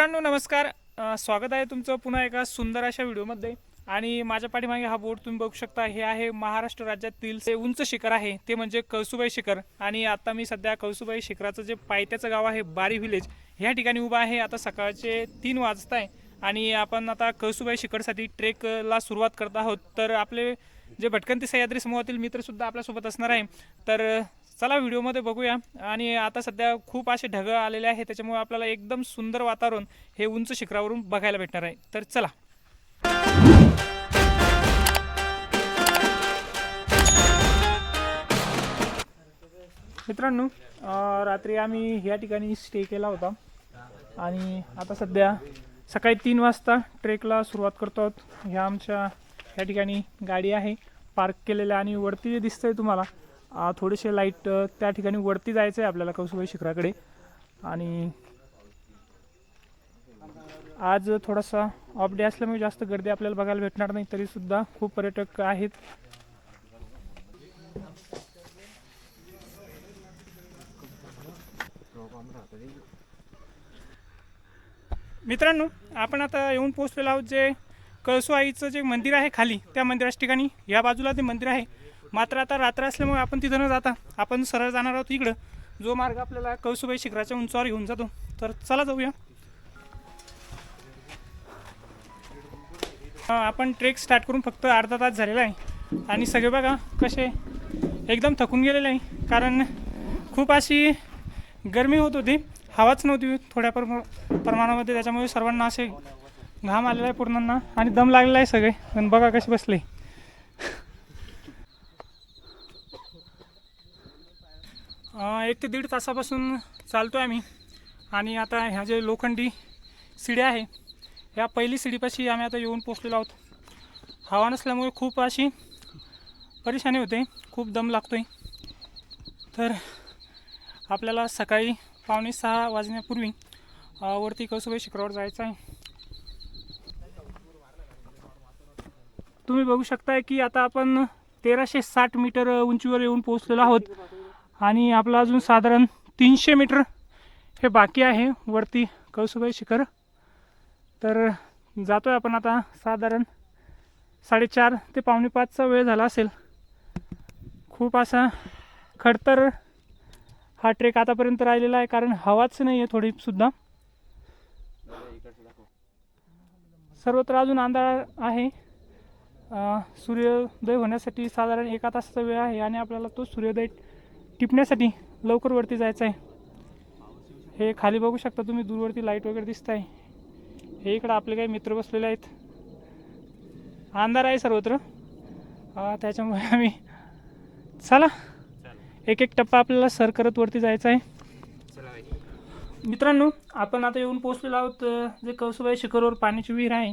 मित्रांनो नमस्कार. स्वागत आहे तुमचं पुन्हा एका सुंदर अशा व्हिडिओमध्ये. आणि माझ्या पाठीमागे हा बोर्ड तुम्ही बघू शकता. हे आहे महाराष्ट्र राज्यातील जे उंच शिखर आहे ते म्हणजे कळसुबाई शिखर. आणि आता मी सध्या कळसुबाई शिखराचं जे पायथ्याचं गाव आहे बारी व्हिलेज ह्या ठिकाणी उभा आहे. आता सकाळचे तीन वाजत आहे आणि आपण आता कळसुबाई शिखरसाठी ट्रेकला सुरुवात करत आहोत. तर आपले जे भटकंती सह्याद्री समूहातील मित्रसुद्धा आपल्यासोबत असणार आहे. तर चला व्हिडिओमध्ये बघूया. आणि आता सध्या खूप असे ढगं आलेले आहे त्याच्यामुळे आपल्याला एकदम सुंदर वातावरण हे उंच शिखरावरून बघायला भेटणार आहे. तर चला. मित्रांनो रात्री आम्ही या ठिकाणी स्टे केला होता. आणि आता सध्या सकाळी तीन वाजता ट्रेकला सुरुवात करतो. आहोत ह्या आमच्या या ठिकाणी गाडी आहे पार्क केलेल्या आणि वरती जे दिसतंय तुम्हाला थोडेसे लाइट त्या ठिकाणी वरती जायचं आहे आपल्याला कौसुबाई शिखराकडे. आणि आज थोडासा ऑफ डे असल्यामुळे जास्त गर्दी आपल्याला बघायला भेटणार नाही तरीसुद्धा खूप पर्यटक आहेत. मित्रांनो आपण आता येऊन पोहोचलेलो आहोत जे कळसू आईचं जे मंदिर आहे खाली त्या मंदिराच्या ठिकाणी. या बाजूला ते मंदिर आहे मात्र आता रात्र असल्यामुळे आपण तिथं न जाता आपण सरळ जाणार आहोत इकडं. जो मार्ग आपल्याला कळसुबाई शिखराच्या उंचावर घेऊन जातो. तर चला जाऊया. आपण ट्रेक स्टार्ट करून फक्त अर्धा तास झालेला आहे. आणि सगळे बघा कसे एकदम थकून गेलेले आहे. कारण खूप अशी गरमी होत होती. हवाच नव्हती थोड्या प्रमा प्रमाणामध्ये. त्याच्यामुळे सर्वांना असे घाम आलेला आहे पूर्णांना. आणि दम लागलेला आहे सगळे. पण बघा कसे बसले. एक ते दीड तासापासून चालतो आहे आम्ही. आणि आता ह्या जे लोखंडी शिड्या आहे ह्या पहिली शिडीपाशी आम्ही आता येऊन पोचलेलो आहोत. हवा नसल्यामुळे खूप अशी परेशानी होते खूप दम लागतो आहे तर आपल्याला सकाळी पावणे सहा वाजण्यापूर्वी वरती कसोबाई शिखरावर जायचं आहे. तुम्ही बघू शकताय की आता आपण तेराशे साठ मीटर उंचीवर येऊन पोहोचलेलो आहोत. आणि आपलं अजून साधारण तीनशे मीटर हे बाकी आहे. वरती कौसुबाई शिखर. तर जातो आहे आपण आता साधारण साडेचार ते पावणे पाचचा वेळ झाला असेल. खूप असा खडतर हा ट्रेक आतापर्यंत राहिलेला आहे कारण हवाच नाही आहे थोडीसुद्धा सर्वत्र अजून अंधार आहे. सूर्योदय होण्यासाठी साधारण एका तासाचा वेळ आहे आणि आपल्याला तो सूर्योदय टिपण्यासाठी लवकर वरती जायचं आहे. हे खाली बघू शकता तुम्ही दूरवरती लाइट वगैरे दिसत आहे हे इकडं आपले काही मित्र बसलेले आहेत. अंधार आहे सर्वत्र. त्याच्यामुळे आम्ही चला. एक एक टप्पा आपल्याला सर करत वरती जायचा आहे. मित्रांनो आपण आता येऊन पोचलेलो आहोत जे कौसुबाई शिखरवर पाण्याची विहीर आहे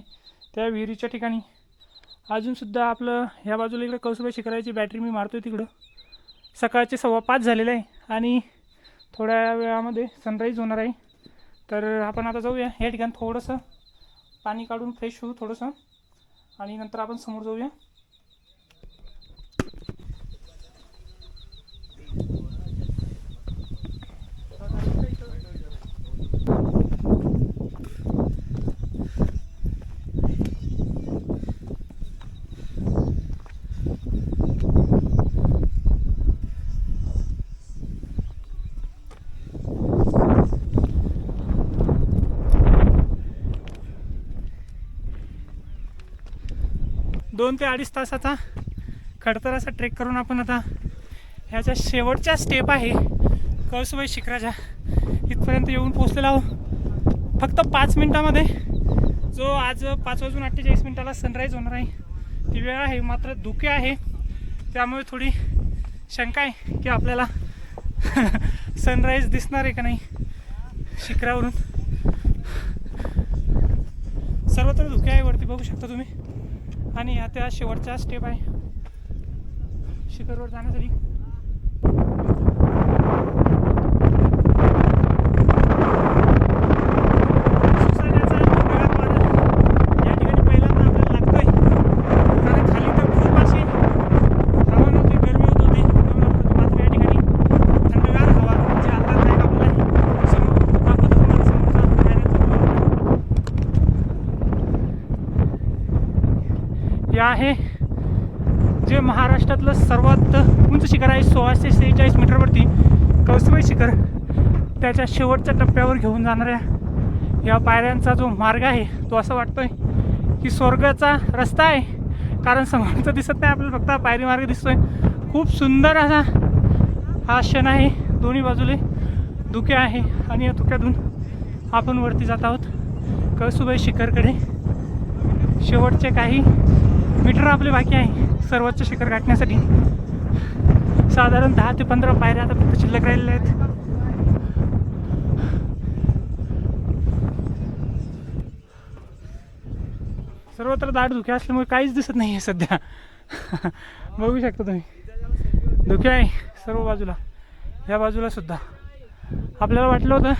त्या विहिरीच्या ठिकाणी. अजूनसुद्धा आपलं ह्या बाजूला इकडे कौसुबाई शिखराची बॅटरी मी मारतोय तिकडं. सकाळचे सव्वा पाच झालेले आहे आणि थोड्या वेळामध्ये सनराईज होणार आहे. तर आपण आता जाऊया. या ठिकाणी थोडंसं पाणी काढून फ्रेश होऊ थोडंसं. आणि नंतर आपण समोर जाऊया. दोन ते अडीच तासाचा खडतर असा ट्रेक करून आपण आता ह्याच्या शेवटच्या स्टेप आहे कळसुबाई शिखराच्या. इथपर्यंत येऊन पोचलेला आहो फक्त पाच मिनटामध्ये. जो आज पाच वाजून अठ्ठेचाळीस मिनटाला सनराईज होणार आहे. ती वेळ आहे मात्र धुके आहे. त्यामुळे थोडी शंका आहे की आपल्याला सनराईज दिसणार आहे का नाही शिखरावरून. सर्वत्र धुके आहे वरती बघू शकता तुम्ही. आणि ह्या त्या शेवटच्या स्टेप आहे. शिखरवर जाण्यासाठी सुसाण्याचा डोंगराळ वारा या ठिकाणी पहिल्यांदा आपल्याला लागतोय कारण खाली तर खूप अशी हवा नव्हती गरमी होत होती मात्र या ठिकाणी थंडगार हवा जी आल्हाददायक आपल्याला समोर दाखवतो तुम्हाला समोरचा पायऱ्यांचा आहे जे महाराष्ट्रातलं सर्वात उंच शिखर आहे सोळाशे सेहेचाळीस मीटरवरती कळसुबाई शिखर. त्याच्या शेवटच्या टप्प्यावर घेऊन जाणाऱ्या या पायऱ्यांचा जो मार्ग आहे तो असं वाटतोय की स्वर्गाचा रस्ता आहे. कारण समोरचं दिसत नाही आपल्याला फक्त पायरी मार्ग दिसतोय. खूप सुंदर असा हा क्षण आहे दोन्ही बाजूले धुके आहे आणि या धुक्यातून आपण वरती जात आहोत. कळसुबाई शिखरकडे. शेवटचे काही मीटर आपले बाकी आहे. सर्वोच्च शिखर गाठण्यासाठी. साधारण दहा ते पंधरा पायऱ्या आता फक्त शिल्लक राहिलेल्या आहेत. सर्वत्र दाट धुके असल्यामुळे काहीच दिसत नाही आहे सध्या. बघू शकता तुम्ही. धुके आहे सर्व बाजूला. या बाजूला सुद्धा. आपल्याला वाटलं होतं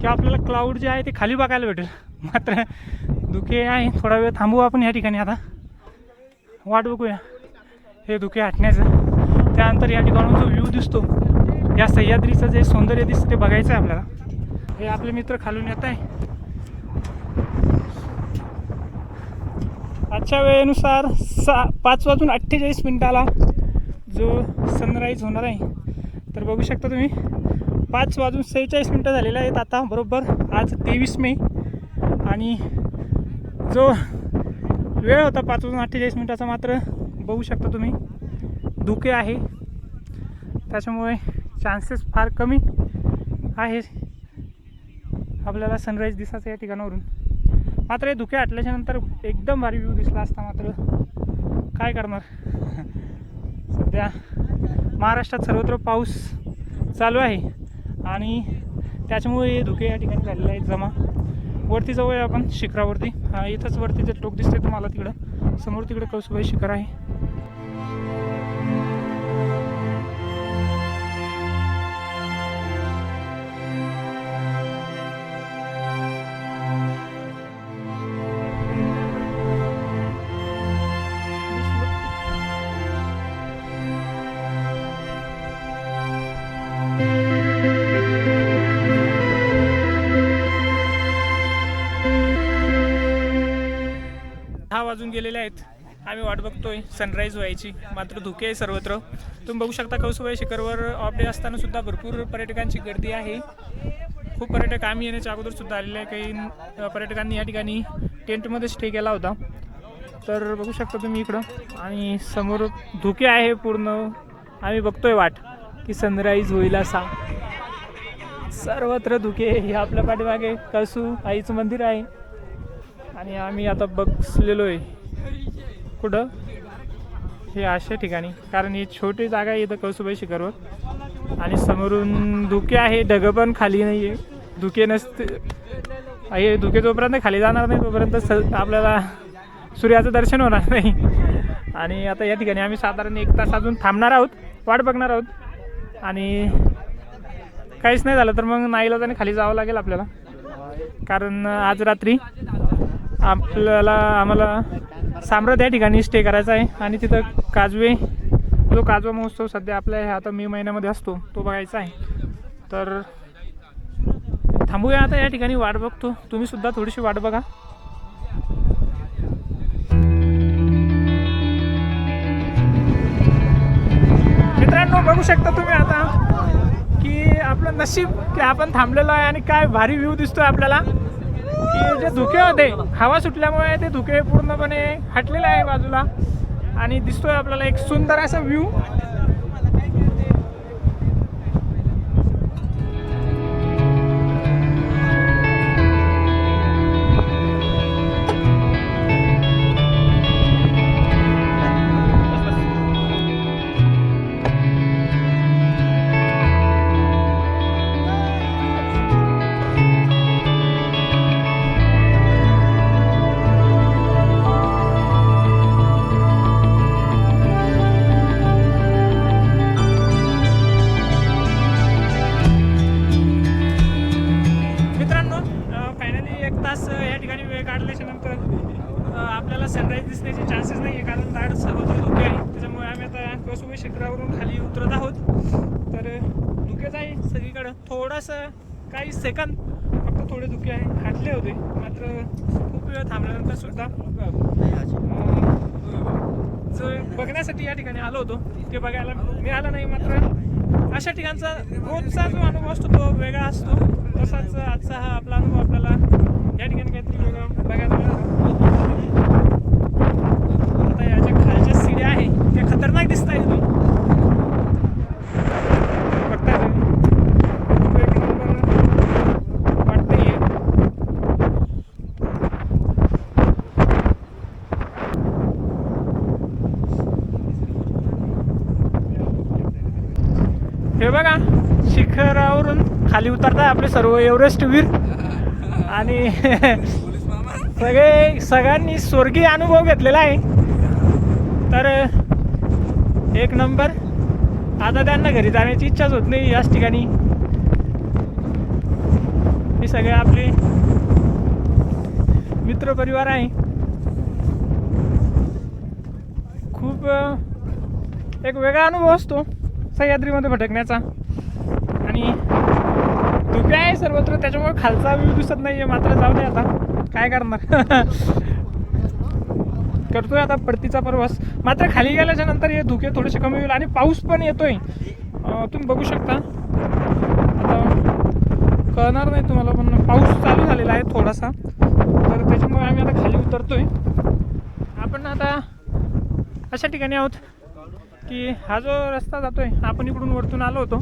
की आपल्याला क्लाउड जे आहे ते खाली बघायला भेटेल. मात्र धुके आहे. थोडा वेळ थांबू आपण या ठिकाणी आता. वाट बघूया. हे धुके हटण्याचं. त्यानंतर या ठिकाणून जो व्ह्यू दिसतो या सह्याद्रीचं जे सौंदर्य दिसतं ते बघायचं आहे आपल्याला. हे आपले मित्र खालून येत आहे. आजच्या वेळेनुसार सा पाच वाजून अठ्ठेचाळीस मिनिटाला जो सनराईज होणार आहे. तर बघू शकता तुम्ही पाच वाजून सेहेचाळीस मिनटं झालेले आहेत आता बरोबर आज तेवीस मे. आणि जो वेळ होता पाच वाजून अठ्ठेचाळीस मिनटाचा मात्र. बघू शकता तुम्ही. धुके आहे. त्याच्यामुळे चान्सेस फार कमी आहे. आपल्याला सनराईज दिसायचं या ठिकाणावरून. मात्र हे धुके आटल्याच्यानंतर एकदम भारी व्ह्यू दिसला असता मात्र. काय करणार? सध्या महाराष्ट्रात सर्वत्र पाऊस चालू आहे. आणि त्याच्यामुळे हे धुके या ठिकाणी झालेले आहेत जमा. वरती जाऊया आपण शिखरावरती. हा इथंच वरती जे टोक दिसते तुम्हाला तिकडं. समोर तिकडे कौसुबाई शिखर आहे. गेलेले आहेत. आम्ही वाट बघतोय. सनराईज व्हायची. मात्र धुके आहे सर्वत्र. तुम्ही बघू शकता कौसुबाई शिखरवर ऑफ डे असताना सुद्धा भरपूर पर्यटकांची गर्दी आहे. खूप पर्यटक आम्ही येण्याच्या अगोदर सुद्धा आलेले आहे. काही पर्यटकांनी या ठिकाणी टेंटमध्ये स्टे केला होता. तर बघू शकता तुम्ही इकडं. आणि समोर धुके आहे पूर्ण. आम्ही बघतोय वाट की सनराईज होईल असा. सर्वत्र धुके हे आपल्या पाठीमागे कळसू आईचं मंदिर आहे. आणि आम्ही आता बसलेलो आहे कुठं? हे अशा ठिकाणी. कारण ही छोटी जागा आहे इथं कौसुबाई शिखरवर. आणि समोरून धुके आहे. ढगं पण खाली नाही आहे धुके नसते. हे धुके जोपर्यंत खाली जाणार नाही तोपर्यंत स आपल्याला सूर्याचं दर्शन होणार नाही. आणि आता या ठिकाणी आम्ही साधारण एक तास अजून थांबणार आहोत. वाट बघणार आहोत. आणि काहीच नाही झालं तर मग नाईलाजाने खाली जावं लागेल आपल्याला. कारण आज रात्री आपल्याला आम्हाला साम्राट या ठिकाणी स्टे करायचा आहे. आणि तिथं काजवे जो काजवा महोत्सव सध्या आपल्या आता मे महिन्यामध्ये असतो तो बघायचा आहे. तर थांबूया आता या ठिकाणी वाट बघतो. तुम्ही सुद्धा थोडीशी वाट बघा. मित्रांनो बघू शकता तुम्ही आता की आपलं नशीब की आपण थांबलेलो आहे आणि काय भारी व्ह्यू दिसतोय आपल्याला. की जे धुके होते हवा सुटल्यामुळे ते धुके पूर्णपणे हटलेले आहे बाजूला. आणि दिसतोय आपल्याला एक सुंदर असा व्ह्यू सनराईज चान्सेस नाही आहे कारण दाट सर्वत्र धुके आहे. त्याच्यामुळे आम्ही आता कसुबाई शिखरावरून खाली उतरत आहोत. तर धुकेच आहे सगळीकडं. थोडंसं काही सेकंद फक्त थोडे धुके आहे. खाटले होते. मात्र खूप वेळ थांबल्यानंतर सुद्धा जो बघण्यासाठी या ठिकाणी आलो होतो ते बघायला मिळालं नाही. मात्र अशा ठिकाणचा रोजचा जो अनुभव असतो तो वेगळा असतो. तसाच आजचा हा आपला अनुभव आपल्याला या ठिकाणी काहीतरी वेगळं बघायला मिळालं आता याच्या खालच्या सीड्या आहे त्या खतरनाक दिसत आहे तुम्ही बघताय तुम्ही एक नंबर वाटतंय हे. हे बघा शिखरावरून खाली उतरताय आपले सर्व एव्हरेस्ट वीर. आणि सगळे सगळ्यांनी स्वर्गीय अनुभव घेतलेला आहे. तर एक नंबर. आता त्यांना घरी जाण्याची इच्छाच होत नाही याच ठिकाणी. हे सगळे आपले मित्रपरिवार आहे. खूप एक वेगळा अनुभव असतो सह्याद्रीमध्ये भटकण्याचा. आहे सर्वत्र त्याच्यामुळे खालचा व्ह्यू दिसत नाही आहे मात्र जाऊ दे आता. काय करणार? करतोय आता परतीचा प्रवास. मात्र खाली गेल्याच्यानंतर हे धुके थोडेसे कमी होईल आणि पाऊस पण येतोय. तुम्ही बघू शकता. आता कळणार नाही तुम्हाला पण पाऊस चालू झालेला आहे थोडासा. तर त्याच्यामुळे आम्ही आता खाली उतरतोय. आपण आता अशा ठिकाणी आहोत की हा जो रस्ता जातोय आपण इकडून वरतून आलो होतो.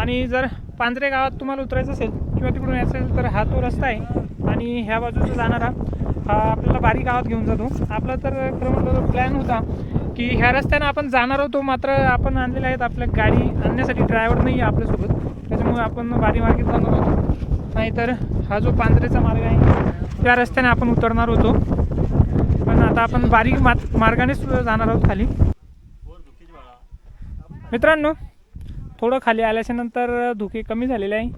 आणि जर पांजरे गावात तुम्हाला उतरायचं असेल किंवा तिकडून यायचं असेल तर हा तो रस्ता आहे आणि ह्या बाजूचा जाणारा हा आपल्याला बारी गावात घेऊन जातो. आपला तर खरं प्लॅन होता की ह्या रस्त्यानं आपण जाणार होतो मात्र आपण आणलेले आहेत आपल्या गाडी आणण्यासाठी ड्रायव्हर नाही आहे आपल्यासोबत. त्याच्यामुळे आपण बारी मार्गेत जाणार होतो नाहीतर हा जो पांजरेचा मार्ग आहे त्या रस्त्याने आपण उतरणार होतो. पण आता आपण बारीक मा मार्गानेच जाणार आहोत खाली. मित्रांनो थोडं खाली आल्याच्यानंतर धुके कमी झालेले आहे.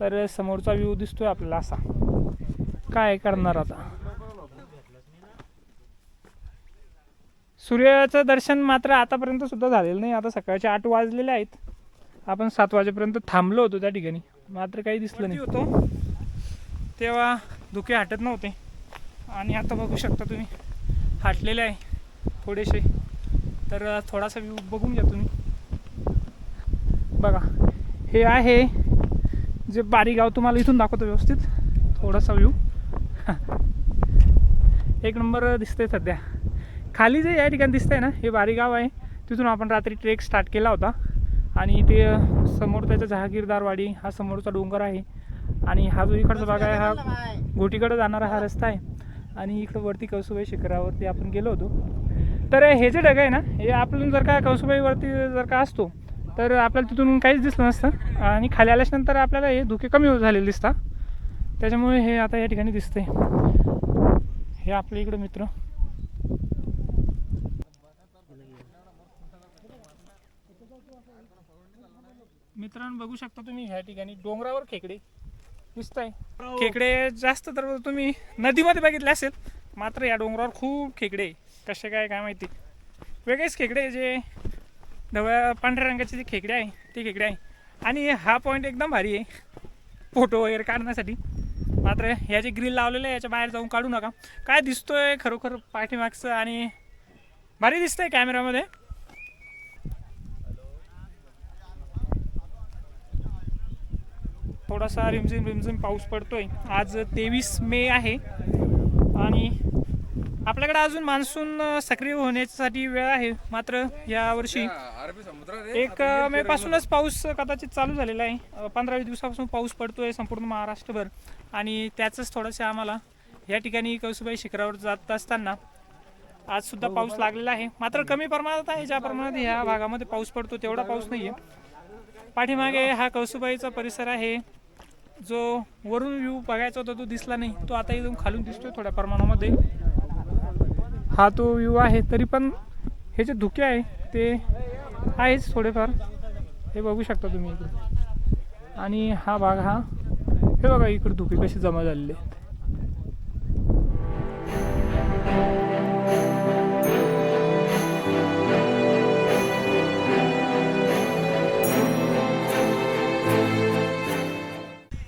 तर समोरचा व्ह्यू दिसतोय आपल्याला असा. काय करणार आता? सूर्याचं दर्शन मात्र आतापर्यंत सुद्धा झालेलं नाही. आता सकाळचे आठ वाजलेले आहेत. आपण सात वाजेपर्यंत थांबलो होतो त्या ठिकाणी. मात्र काही दिसलं नाही. होतो तेव्हा धुके हटत नव्हते. आणि आता बघू शकता तुम्ही. हटलेले आहे थोडेसे. तर थोडासा व्ह्यू बघून घ्या तुम्ही. बघा हे आहे जे बारी गाव तुम्हाला इथून दाखवतो व्यवस्थित. थोडासा व्ह्यू एक नंबर दिसतंय सध्या. खाली जे या ठिकाणी दिसतंय ना हे बारी गाव आहे. तिथून आपण रात्री ट्रेक स्टार्ट केला होता. आणि ते समोर त्याचा जहागीरदारवाडी हा समोरचा डोंगर आहे. आणि हा जो इकडचा भाग आहे हा घोटीकडे जाणारा हा रस्ता आहे. आणि इकडं वरती कौसुबाई शिखरावरती आपण गेलो होतो. तर हे जे ढग आहे ना हे आपण जर का कौसुबाईवरती जर का असतो तर आपल्याला तिथून काहीच दिसलं नसतं. आणि खाली आल्याच्यानंतर आपल्याला हे धुके कमी झालेले दिसतात. त्याच्यामुळे हे आता या ठिकाणी दिसतंय. हे आपल्या इकडं मित्र. मित्रांनो बघू शकता तुम्ही ह्या ठिकाणी डोंगरावर खेकडे दिसत आहे खेकडे जास्त तर तुम्ही नदीमध्ये बघितले असेल मात्र या डोंगरावर खूप खेकडे आहे. कसे काय काय माहिती. वेगळेच खेकडे जे ढवळ्या पांढऱ्या रंगाची जी खेकडे आहे ती खेकडे आहे. आणि हा पॉईंट एकदम भारी आहे फोटो वगैरे काढण्यासाठी. मात्र ह्या जे ग्रिल लावलेलं आहे याच्या बाहेर जाऊन काढू नका. काय दिसतोय खरोखर पाठीमागचं आणि भारी दिसतंय कॅमेऱ्यामध्ये थोडासा रिमझिम रिमझिम पाऊस पडतोय. आज तेवीस मे आहे. आणि आपल्याकडे अजून मान्सून सक्रिय होण्यासाठी वेळ आहे मात्र यावर्षी एक मे पासूनच पाऊस कदाचित चालू झालेला आहे. पंधरा वीस दिवसापासून पाऊस पडतोय संपूर्ण महाराष्ट्रभर. आणि त्याचंच थोडंसं आम्हाला या ठिकाणी कौसुबाई शिखरावर जात असताना आज सुद्धा पाऊस लागलेला आहे. मात्र कमी प्रमाणात आहे ज्या प्रमाणात ह्या भागामध्ये पाऊस पडतो तेवढा पाऊस नाहीये. पाठीमागे हा कौसुबाईचा परिसर आहे. जो वरून व्ह्यू बघायचा होता तो दिसला नाही. तो आता इथून खालून दिसतोय थोड्या प्रमाणामध्ये. हा तो व्ह्यू आहे तरी पण हे जे धुके आहे ते आहेच थोडेफार. हे बघू शकता तुम्ही इकडे. आणि हा भाग हा हे बघा इकडे धुके कसे जमा झालेले आहेत.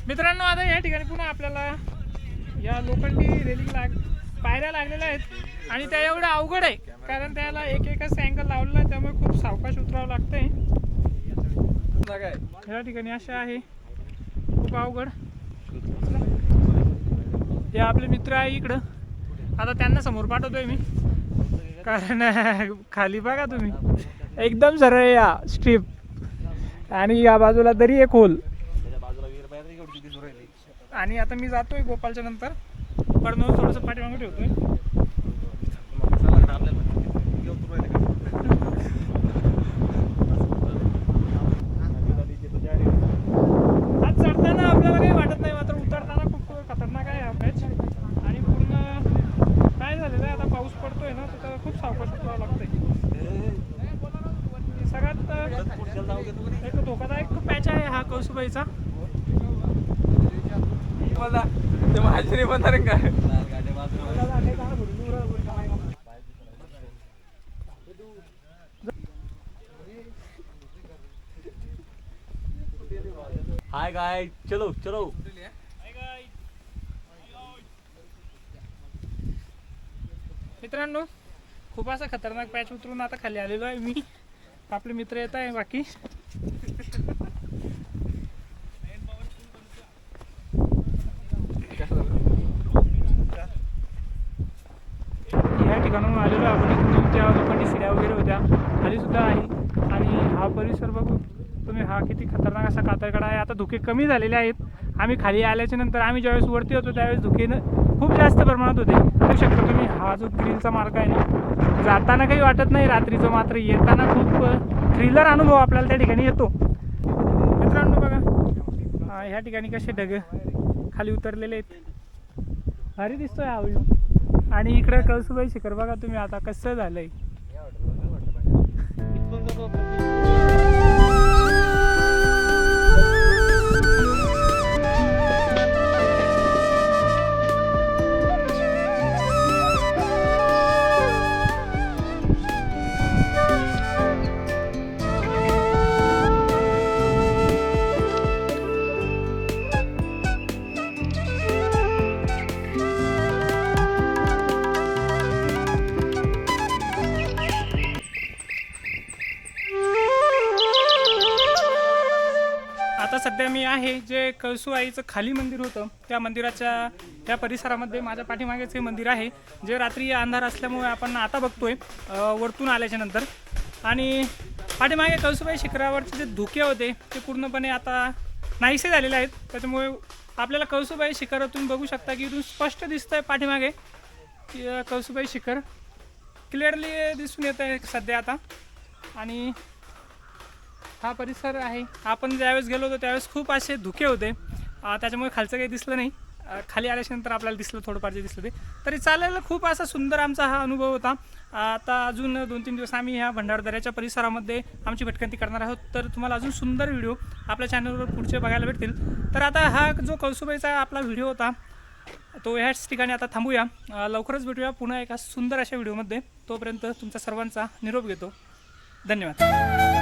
मित्रांनो आता या ठिकाणी पुन्हा आपल्याला या लोखंडी रेलिंग लाग पायऱ्या लागलेल्या आहेत आणि त्या एवढं अवघड आहे कारण त्याला एक एकच अँगल लावलेला आहे त्यामुळे खूप सावकाश उतरावं लागतंय. या ठिकाणी असे आहे. खूप अवघड. हे आपले मित्र आहे इकडं. आता त्यांना समोर पाठवतोय मी. कारण खाली बघा तुम्ही. एकदम सरळ या स्ट्रीप आणि या बाजूला तरी एक होल आणि आता मी जातोय गोपालच्या नंतर. पडणं थोडंसं पाठीमागे ठेवतोय. आज चढताना आपल्याला काही वाटत नाही मात्र उतरताना खूप खतरनाक आहे हा मॅच आणि पूर्ण काय झालेलं आहे आता पाऊस पडतोय ना तर त्याला खूप सावकाश उतरावं लागतंय. सगळ्यात अं, एक धोकादायक मॅच आहे हा कौसुबाईचा. ते म्हणणार काय? हाय गाय चलो चलो. मित्रांनो खूप असा खतरनाक पॅच उतरून आता खाली आलेलो आहे मी. आपले मित्र येत आहे बाकी या ठिकाणाहून आलेलो आपण इकडून त्या लोकांनी शिड्या वगैरे होत्या. खालीसुद्धा आहे. आणि हा परिसर बघू. तुम्ही हा किती खतरनाक असा कातरकडा आहे. आता धुके कमी झालेले आहेत. आम्ही खाली आल्याच्यानंतर आम्ही ज्यावेळेस वरती होतो त्यावेळेस धुकेनं खूप जास्त प्रमाणात होते. बघू शकतो तुम्ही हा जो ग्रीलचा मार्ग आहे ना जाताना काही वाटत नाही रात्रीचं. मात्र येताना खूप थ्रिलर अनुभव आपल्याला त्या ठिकाणी येतो. मित्रांनो बघा ह्या ठिकाणी कसे ढग खाली उतरलेले आहेत. भारी दिसतोय हा आणि इकडे कळसुबाई शिखर. बघा तुम्ही आता कसं झालंय. मी आहे जे कळसूआईचं खाली मंदिर होतं त्या मंदिराच्या त्या परिसरामध्ये माझ्या पाठीमागेच हे मंदिर आहे जे रात्री अंधार असल्यामुळे आपण आता बघतोय वरतून आल्याच्यानंतर. आणि पाठीमागे कळसूबाई शिखरावरचे जे धुके होते ते पूर्णपणे आता नाहीसे झालेले आहेत. त्याच्यामुळे आपल्याला कळसूबाई शिखरातून बघू शकता की इथून स्पष्ट दिसतंय पाठीमागे कळसुबाई कळसूबाई शिखर. क्लिअरली दिसून येत आहे सध्या आता. आणि हा परिसर आहे. आपण ज्यावेळेस गेलो होतो त्यावेळेस खूप असे धुके होते. त्याच्यामुळे खालचं काही दिसलं नाही. खाली आल्याच्यानंतर आपल्याला दिसलं थोडंफार जे दिसलं ते. तरी चालेल खूप असा सुंदर आमचा हा अनुभव होता. आता अजून दोन तीन दिवस आम्ही ह्या भंडारदऱ्याच्या परिसरामध्ये आमची भटकंती करणार आहोत. तर तुम्हाला अजून सुंदर व्हिडिओ आपल्या चॅनलवर पुढचे बघायला भेटतील. तर आता हा जो कौसुबाईचा आपला व्हिडिओ होता तो ह्याच ठिकाणी आता थांबूया. लवकरच भेटूया पुन्हा एका सुंदर अशा व्हिडिओमध्ये. तोपर्यंत तुमचा सर्वांचा निरोप घेतो. धन्यवाद.